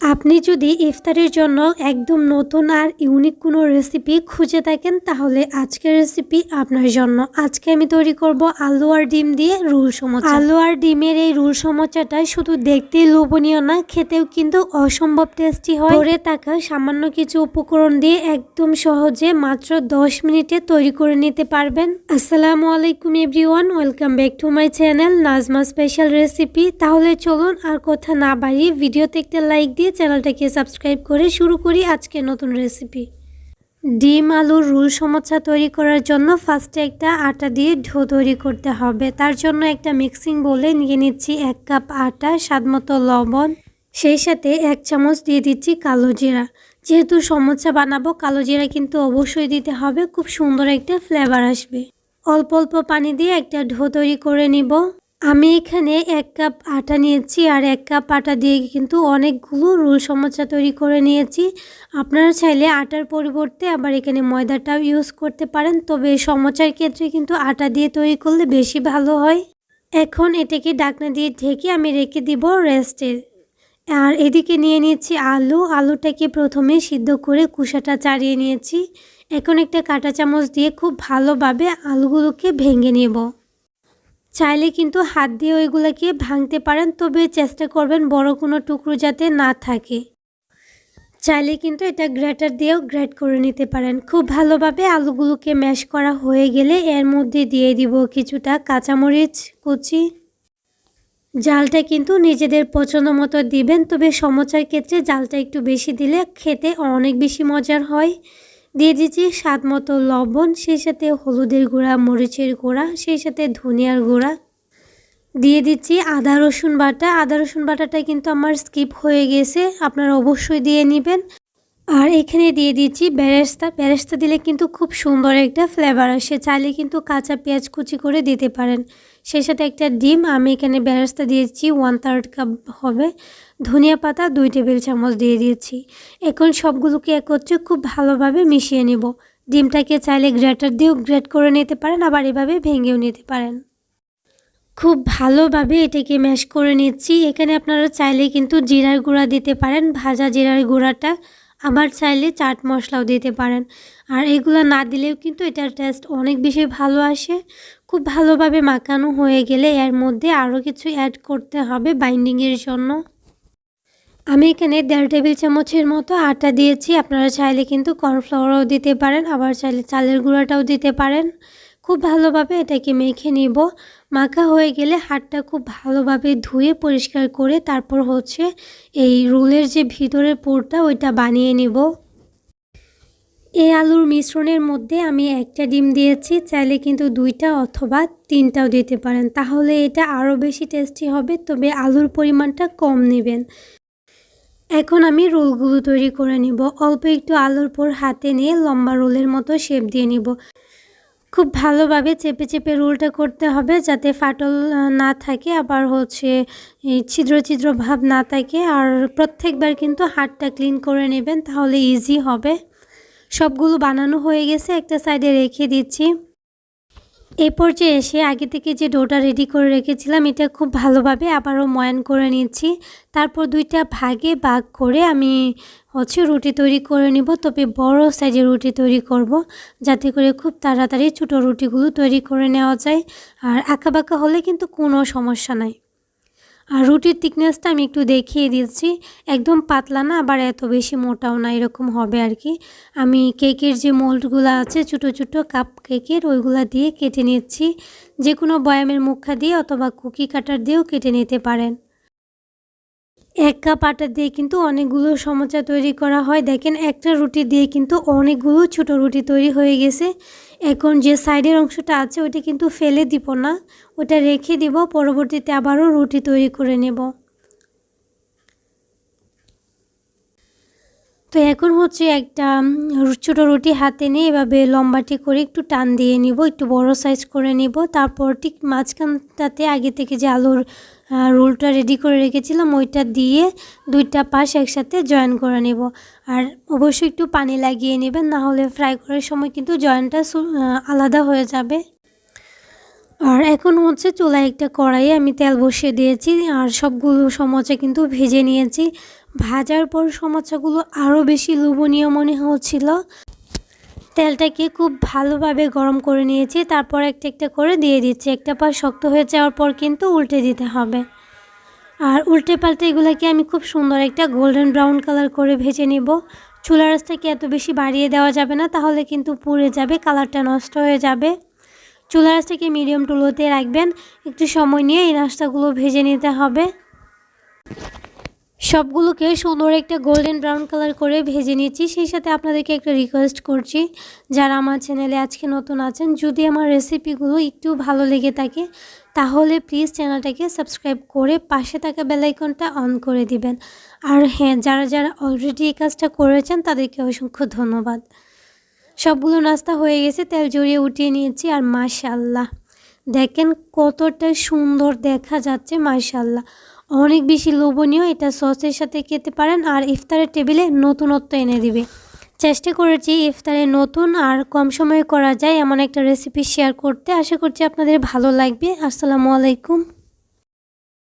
আপনি যদি ইফতারের জন্য একদম নতুন আর ইউনিক কোনো রেসিপি খুঁজে থাকেন, তাহলে আজকের রেসিপি আপনার জন্য। আজকে আমি তৈরি করব আলু আর ডিম দিয়ে রুল সমোসা আলু আর ডিমের এই রুল সমোসাটা শুধু দেখতেই লোভনীয় না, খেতেও কিন্তু অসম্ভব টেস্টি হয়। ধরে থাকা সামান্য কিছু উপকরণ দিয়ে একদম সহজে মাত্র 10 মিনিটে তৈরি করে নিতে পারবেন। আসসালামু আলাইকুম everyone, welcome back to my channel Najma special recipe তাহলে চলুন আর কথা না বাড়িয়ে ভিডিও দেখতে লাইক দিয়ে চ্যানেলটাকে সাবস্ক্রাইব করে শুরু করি আজকে নতুন রেসিপি ডিম, আলুর রুল সমোসা তৈরি করার জন্য ফার্স্টে একটা আটা দিয়ে ঢো তৈরি করতে হবে। তার জন্য একটা মিক্সিং বলে নিয়ে নিচ্ছি এক কাপ আটা স্বাদমতো লবণ। সেই সাথে এক চামচ দিয়ে দিচ্ছি কালো জিরা। যেহেতু সমোসা বানাবো, কালো জিরা কিন্তু অবশ্যই দিতে হবে। খুব সুন্দর একটা ফ্লেভার আসবে। অল্প অল্প পানি দিয়ে একটা ঢো তৈরি করে নিব। আমি এখানে এক কাপ আটা নিয়েছি আর এক কাপ আটা দিয়ে কিন্তু অনেকগুলো রুল সমোসা তৈরি করে নিয়েছি। আপনারা চাইলে আটার পরিবর্তে আবার এখানে ময়দাটাও ইউজ করতে পারেন। তবে সমোসার ক্ষেত্রে কিন্তু আটা দিয়ে তৈরি করলে বেশি ভালো হয়। এখন এটাকে ডাকনা দিয়ে ঢেকে আমি রেখে দিব রেস্টে আর এদিকে নিয়ে নিয়েছি আলু। আলুটাকে প্রথমে সিদ্ধ করে কুসাটা চাড়িয়ে নিয়েছি। এখন একটা কাঁটা চামচ দিয়ে খুব ভালোভাবে আলুগুলোকে ভেঙে নেব। চাইলে কিন্তু হাত দিয়ে ওইগুলোকে ভাঙতে পারেন, তবে চেষ্টা করবেন বড় কোনো টুকরো যাতে না থাকে। চাইলে কিন্তু এটা গ্রেটার দিয়েও গ্রেট করে নিতে পারেন। খুব ভালোভাবে আলুগুলোকে ম্যাশ করা হয়ে গেলে এর মধ্যে দিয়ে দিব কিছুটা কাঁচামরিচ কুচি। জালটা কিন্তু নিজেদের পছন্দ মতো দিবেন, তবে সমচার ক্ষেত্রে জালটা একটু বেশি দিলে খেতে অনেক বেশি মজার হয়। দিয়ে দিচ্ছি স্বাদ মতো লবণ, সেই সাথে হলুদের গুঁড়া, মরিচের গুঁড়া, সেই সাথে ধনিয়ার গুঁড়া। দিয়ে দিচ্ছি আদা, রসুন বাটা। আদা, রসুন বাটাটা কিন্তু আমার স্কিপ হয়ে গেছে, আপনারা অবশ্যই দিয়ে নেবেন। আর এখানে দিয়ে দিচ্ছি বেরেস্তা বেরেস্তা দিলে কিন্তু খুব সুন্দর একটা ফ্লেভার আসে, চাইলে কিন্তু কাঁচা পেঁয়াজ কুচি করে দিতে পারেন। সেই সাথে একটা ডিম, আমি এখানে বেরেস্তা দিয়েছি ওয়ান থার্ড কাপ হবে। ধনিয়া পাতা দুই টেবিল চামচ দিয়ে দিয়েছি। এখন সবগুলোকে একত্রে খুব ভালোভাবে মিশিয়ে নেব। ডিমটাকে চাইলে গ্রেটার দিয়েও গ্রেট করে নিতে পারেন, আবার এভাবে ভেঙেও নিতে পারেন। খুব ভালোভাবে এটাকে ম্যাশ করে নিচ্ছি। এখানে আপনারা চাইলে কিন্তু জিরার গুঁড়া দিতে পারেন, ভাজা জিরার গুঁড়াটা আবার চাইলে চাট মশলাও দিতে পারেন। আর এগুলো না দিলেও কিন্তু এটার টেস্ট অনেক বেশি ভালো আসে। খুব ভালোভাবে মাখানো হয়ে গেলে এর মধ্যে আরও কিছু অ্যাড করতে হবে বাইন্ডিংয়ের জন্য। আমি এখানে দেড় টেবিল চামচের মতো আটা দিয়েছি। আপনারা চাইলে কিন্তু কর্নফ্লাওয়ারও দিতে পারেন, আবার চাইলে চালের গুঁড়াটাও দিতে পারেন। খুব ভালোভাবে এটাকে মেখে নিব। মাখা হয়ে গেলে হাতটা খুব ভালোভাবে ধুয়ে পরিষ্কার করে তারপর হচ্ছে এই রোলের যে ভিতরের পুরটা, ওইটা বানিয়ে নিব। এই আলুর মিশ্রণের মধ্যে আমি একটা ডিম দিয়েছি। চাইলে কিন্তু দুইটা অথবা তিনটাও দিতে পারেন। তাহলে এটা আরও বেশি টেস্টি হবে, তবে আলুর পরিমাণটা কম নেবেন। এখন আমি রোলগুলো তৈরি করে নিব। অল্প একটু আলুর পর হাতে নিয়ে লম্বা রোলের মতো শেপ দিয়ে নিব। খুব ভালোভাবে চেপে চেপে রোলটা করতে হবে যাতে ফাটল না থাকে, আবার হচ্ছে ছিদ্র ছিদ্র ভাব না থাকে। আর প্রত্যেকবার কিন্তু হাতটা ক্লিন করে নেবেন, তাহলে ইজি হবে। সবগুলো বানানো হয়ে গেছে, একটা সাইডে রেখে দিচ্ছি। এই পর্যায়ে এসে আগে থেকে যে ডোটা রেডি করে রেখেছিলাম, এটা খুব ভালোভাবে আবারও ময়ান করে নিচ্ছি। তারপর দুইটা ভাগে ভাগ করে আমি হচ্ছে রুটি তৈরি করে নিব। তবে বড় সাইজের রুটি তৈরি করব, যাতে করে খুব তাড়াতাড়ি ছোটো রুটিগুলো তৈরি করে নেওয়া যায়। আর আঁকা বাঁকা হলে কিন্তু কোনো সমস্যা নাই। আর রুটির থিকনেসটা আমি একটু দেখিয়ে দিচ্ছি। একদম পাতলা না, আবার এত বেশি মোটাও না, এরকম হবে আর কি। আমি কেকের যে মোল্ডগুলো আছে, ছোটো ছোটো কাপ কেকের, ওইগুলো দিয়ে কেটে নিচ্ছি। যে কোনো বয়ামের মুখা দিয়ে অথবা কুকি কাটার দিয়েও কেটে নিতে পারেন। এক কাপ আটা দিয়ে কিন্তু অনেকগুলো সমোচা তৈরি করা হয়। দেখেন, একটা রুটি দিয়ে কিন্তু অনেকগুলো ছোট রুটি তৈরি হয়ে গেছে। এখন যে সাইডের অংশটা আছে ওটা কিন্তু ফেলে দিব না। ওটা রেখে দিব, পরবর্তীতে আবারও রুটি তৈরি করে নেব। তো এখন হচ্ছে একটা ছোটো রুটি হাতে নিয়ে এভাবে লম্বাটি করে একটু টান দিয়ে নিব, একটু বড় সাইজ করে নিব। তারপর ঠিক মাঝখানটাতে আগে থেকে যে আলুর রোলটা রেডি করে রেখেছিলাম, ওইটা দিয়ে দুইটা পাশ একসাথে জয়েন করে নেব। আর অবশ্যই একটু পানি লাগিয়ে নেবেন, না হলে ফ্রাই করার সময় কিন্তু জয়েনটা আলাদা হয়ে যাবে। আর এখন হচ্ছে চুলায় একটা কড়াইয়ে আমি তেল বসিয়ে দিয়েছি, আর সবগুলো সমোচা কিন্তু ভেজে নিয়েছি। ভাজার পর সমোচাগুলো আরও বেশি লোভনীয় মনে হচ্ছিল। তেলটাকে খুব ভালোভাবে গরম করে নিয়েছি, তারপর একটা একটা করে দিয়ে দিচ্ছি। একটা পা শক্ত হয়ে যাওয়ার পর কিন্তু উল্টে দিতে হবে। আর উল্টে পাল্টে এগুলোকে আমি খুব সুন্দর একটা গোল্ডেন ব্রাউন কালার করে ভেজে নিব। চুলা রাসটাকে এত বেশি বাড়িয়ে দেওয়া যাবে না, তাহলে কিন্তু পুড়ে যাবে, কালারটা নষ্ট হয়ে যাবে। চুলা রাসটাকে মিডিয়াম টুলোতে রাখবেন। একটু সময় নিয়ে এই নাস্তাগুলো ভেজে নিতে হবে। সবগুলোকে সুন্দর একটা গোল্ডেন ব্রাউন কালার করে ভেজে নিয়েছি। সেই সাথে আপনাদেরকে একটা রিকোয়েস্ট করছি, যারা আমার চ্যানেলে আজকে নতুন আছেন, যদি আমার রেসিপিগুলো একটু ভালো লেগে থাকে, তাহলে প্লিজ চ্যানেলটাকে সাবস্ক্রাইব করে পাশে থাকা বেলাইকনটা অন করে দিবেন। আর হ্যাঁ যারা যারা অলরেডি এই কাজটা করেছেন, তাদেরকে অসংখ্য ধন্যবাদ। সবগুলো নাস্তা হয়ে গেছে, তেল জড়িয়ে উঠিয়ে নিয়েছি, আর মাশাল্লাহ দেখেন কতটা সুন্দর দেখা যাচ্ছে মাশাল্লাহ অনেক বেশি লোভনীয় এটা সসের সাথে খেতে পারেন আর ইফতারের টেবিলে নতুনত্ব এনে দিবে। চেষ্টা করেছি ইফতারে নতুন আর কম সময়ে করা যায় এমন একটা রেসিপি শেয়ার করতে। আশা করছি আপনাদের ভালো লাগবে। আসসালামু আলাইকুম।